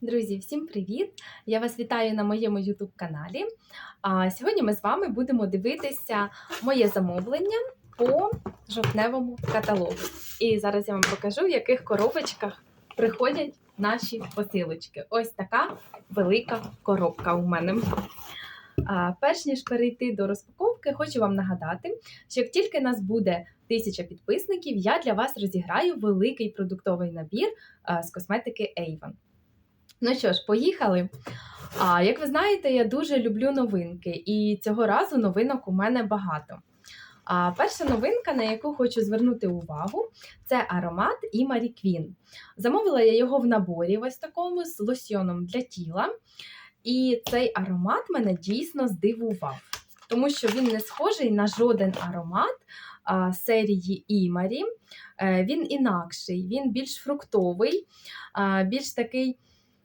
Друзі, всім привіт! Я вас вітаю на моєму YouTube каналі. А сьогодні ми з вами будемо дивитися моє замовлення по жовтневому каталогу. І зараз я вам покажу, в яких коробочках приходять наші посилочки. Ось така велика коробка у мене. Перш ніж перейти до розпаковки, хочу вам нагадати, що як тільки нас буде тисяча підписників, я для вас розіграю великий продуктовий набір з косметики Avon. Ну що ж, поїхали. А як ви знаєте, я дуже люблю новинки, і цього разу новинок у мене багато. А перша новинка, на яку хочу звернути увагу, це аромат і Marie Queen. Замовила я його в наборі, ось такому з лосьйоном для тіла. І цей аромат мене дійсно здивував, тому що він не схожий на жоден аромат а, серії Імарі. Е, він інакший, він більш фруктовий, а, більш такий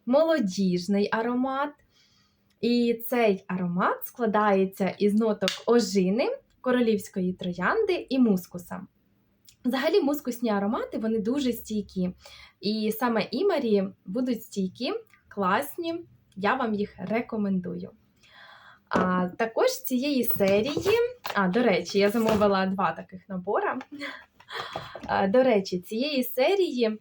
молодіжний аромат. І цей аромат складається із ноток ожини, королівської троянди і мускуса. Взагалі, мускусні аромати вони дуже стійкі. І саме імарі будуть стійкі, класні. Я вам їх рекомендую. А, Також цієї серії, а, до речі, я замовила два таких набора. До речі, цієї серії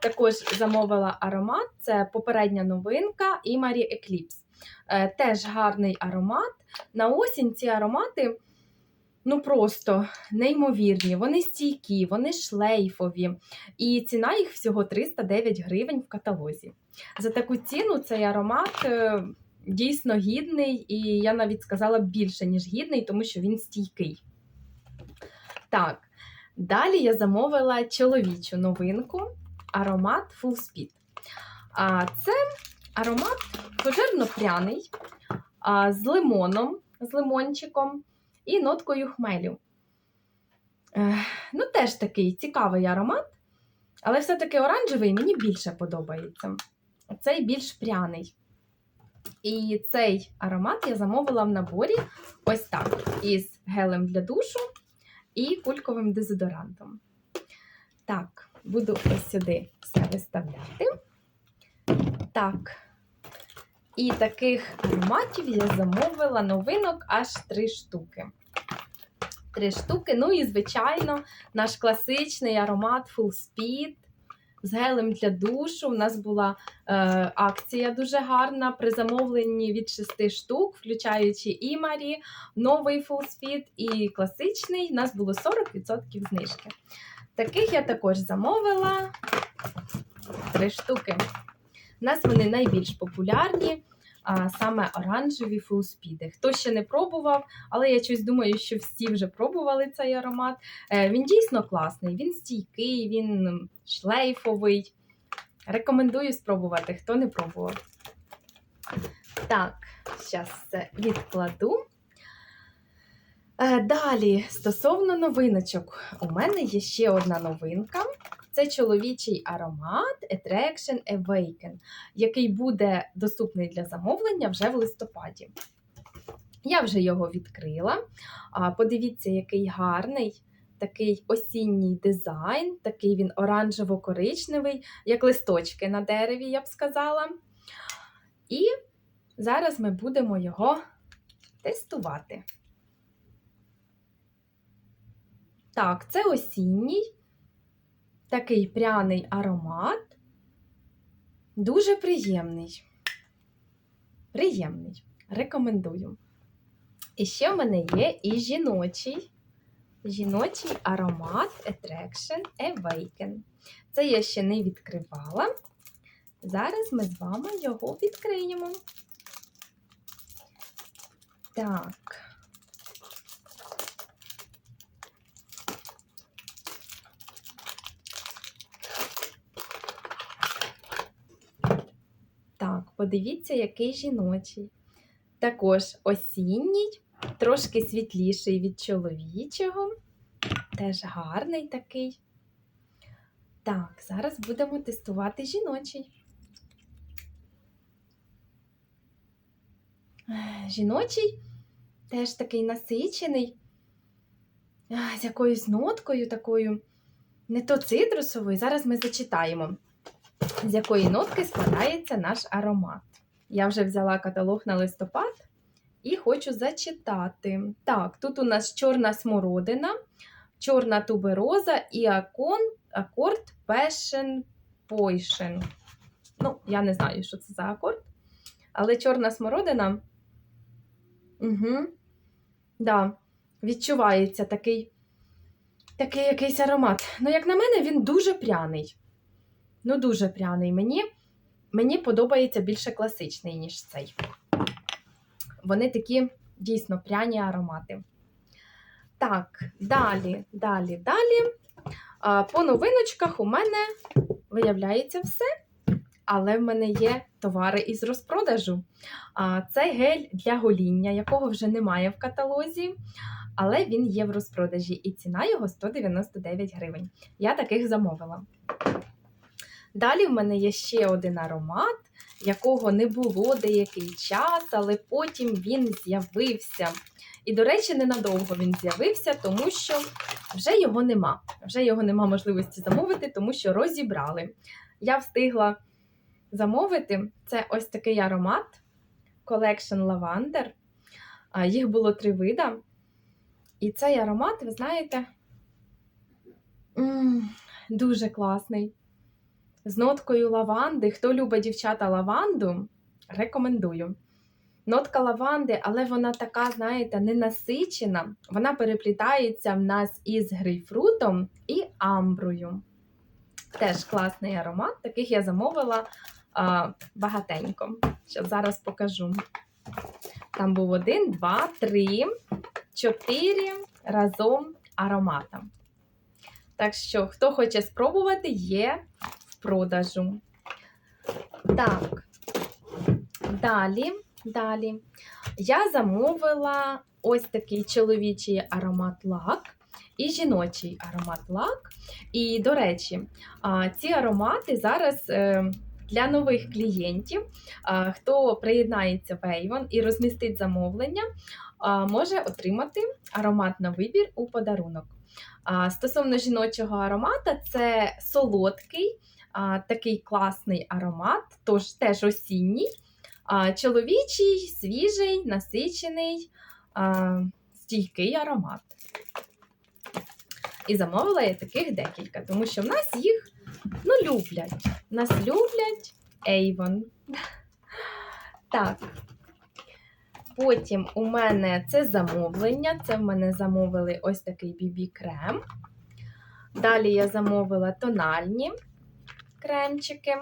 також замовила аромат. Це попередня новинка Імарі Eclipse. Е, Теж гарний аромат. На осінь ці аромати ну просто неймовірні. Вони стійкі, вони шлейфові. І ціна їх всього 309 гривень в каталозі. За таку ціну цей аромат е, дійсно гідний, і я навіть сказала більше, ніж гідний, тому що він стійкий. Так. Далі я замовила чоловічу новинку аромат Full Speed. Це аромат пожирно-пряний а, з лимоном, з лимончиком і ноткою хмелю. Ну, теж такий цікавий аромат, але все-таки оранжевий мені більше подобається. Цей більш пряний. І цей аромат я замовила в наборі ось так: із гелем для душу і кульковим дезодорантом. Так, буду ось сюди все виставляти. Так. І таких ароматів я замовила новинок аж три штуки. Три штуки. Ну і, звичайно, наш класичний аромат Full Speed з гелем для душу. У нас була е, акція дуже гарна при замовленні від 6 штук, включаючи і Марі, новий фулспід і класичний. У нас було 40% знижки. Таких я також замовила три штуки. У нас вони найбільш популярні. А саме оранжеві фулспіди. Хто ще не пробував, але я щось думаю, що всі вже пробували цей аромат. Е, Він дійсно класний, він стійкий, він шлейфовий. Рекомендую спробувати, хто не пробував. Так, зараз це відкладу. Е, Далі, стосовно новиночок, у мене є ще одна новинка. Це чоловічий аромат Attraction Awaken, який буде доступний для замовлення вже в листопаді. Я вже його відкрила. Подивіться, який гарний такий осінній дизайн, такий він оранжево-коричневий, як листочки на дереві, я б сказала. І зараз ми будемо його тестувати. Так, це осінній такий пряний аромат. Дуже приємний. Приємний. Рекомендую. І ще в мене є і жіночий жіночий аромат Attraction Awaken. Це я ще не відкривала. Зараз ми з вами його відкриємо. Так. Так, подивіться, який жіночий. Також осінній, трошки світліший від чоловічого. Теж гарний такий. Так, зараз будемо тестувати жіночий. Жіночий теж такий насичений, з якоюсь ноткою такою, не то цитрусовою. Зараз ми зачитаємо. З якої нотки складається наш аромат. Я вже взяла каталог на листопад і хочу зачитати. Так, тут у нас чорна смородина, чорна тубероза і акон, акорд Passion Poison. Ну, я не знаю, що це за акорд. Але чорна смородина. Угу. Да, відчувається такий, такий якийсь аромат. Ну, як на мене, він дуже пряний. Ну, дуже пряний. Мені, мені подобається більше класичний, ніж цей. Вони такі дійсно пряні аромати. Так, далі, далі, далі. По новиночках у мене виявляється все. Але в мене є товари із розпродажу. Це гель для гоління, якого вже немає в каталозі, але він є в розпродажі, і ціна його 199 гривень. Я таких замовила. Далі в мене є ще один аромат, якого не було деякий час, але потім він з'явився. І, до речі, ненадовго він з'явився, тому що вже його нема. Вже його нема можливості замовити, тому що розібрали. Я встигла замовити. Це ось такий аромат Collection Lavender. Їх було три вида. І цей аромат, ви знаєте, дуже класний. З ноткою лаванди. Хто любить дівчата лаванду, рекомендую. Нотка лаванди, але вона така, знаєте, ненасичена. Вона переплітається в нас із грейпфрутом і амброю. Теж класний аромат. Таких я замовила а, багатенько. Що зараз покажу. Там був один, два, три, чотири разом аромата. Так що, хто хоче спробувати, є продажу. Так, далі, далі. Я замовила ось такий чоловічий аромат лак і жіночий аромат лак. І, до речі, ці аромати зараз. е, Для нових клієнтів, хто приєднається в Avon і розмістить замовлення, може отримати аромат на вибір у подарунок. Стосовно жіночого аромата, це солодкий, а, такий класний аромат, тож теж осінній, а, чоловічий, свіжий, насичений, а, стійкий аромат. І замовила я таких декілька, тому що в нас їх ну, люблять. Нас люблять Avon. Так. Потім у мене це замовлення. Це в мене замовили ось такий BB-крем. Далі я замовила тональні кремчики.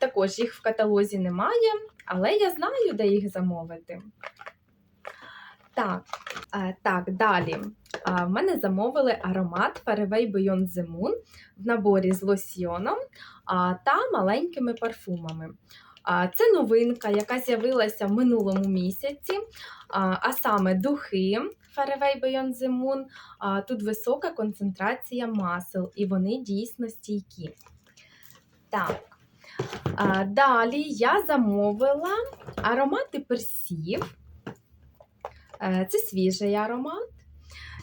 Також їх в каталозі немає, але я знаю, де їх замовити. Так, так, далі. В мене замовили аромат Fairway Beyond the Moon в наборі з лосьйоном та маленькими парфумами. Це новинка, яка з'явилася в минулому місяці, а, саме духи Fairway Beyond the Moon. Тут висока концентрація масел, і вони дійсно стійкі. Так. А, Далі я замовила аромати персів. Е, Це свіжий аромат.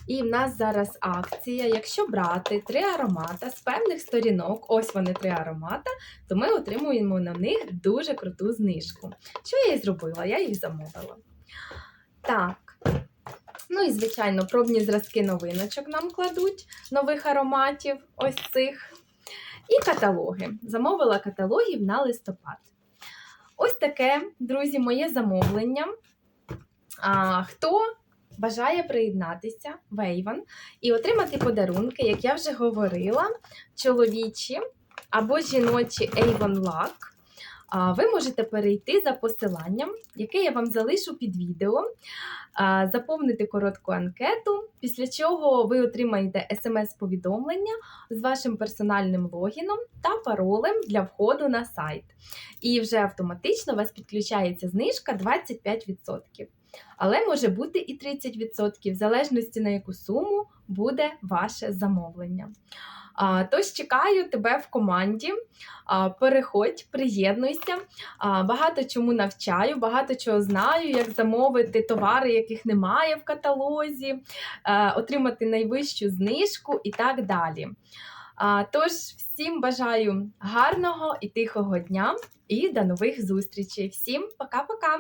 І в нас зараз акція. Якщо брати три аромата з певних сторінок, ось вони три аромата, то ми отримуємо на них дуже круту знижку. Що я і зробила? Я їх замовила. Так. Ну і, звичайно, пробні зразки новиночок нам кладуть нових ароматів, ось цих. І каталоги. Замовила каталогів на листопад. Ось таке, друзі, моє замовлення. А, Хто бажає приєднатися в Avon і отримати подарунки, як я вже говорила, чоловічі або жіночі Avon Lac, а, ви можете перейти за посиланням, яке я вам залишу під відео, заповнити коротку анкету, після чого ви отримаєте смс-повідомлення з вашим персональним логіном та паролем для входу на сайт. І вже автоматично у вас підключається знижка 25%. Але може бути і 30%, в залежності на яку суму буде ваше замовлення. Тож чекаю тебе в команді. Переходь, приєднуйся. Багато чому навчаю, багато чого знаю, як замовити товари, яких немає в каталозі, а, отримати найвищу знижку і так далі. Тож, всім бажаю гарного і тихого дня і до нових зустрічей. Всім пока-пока!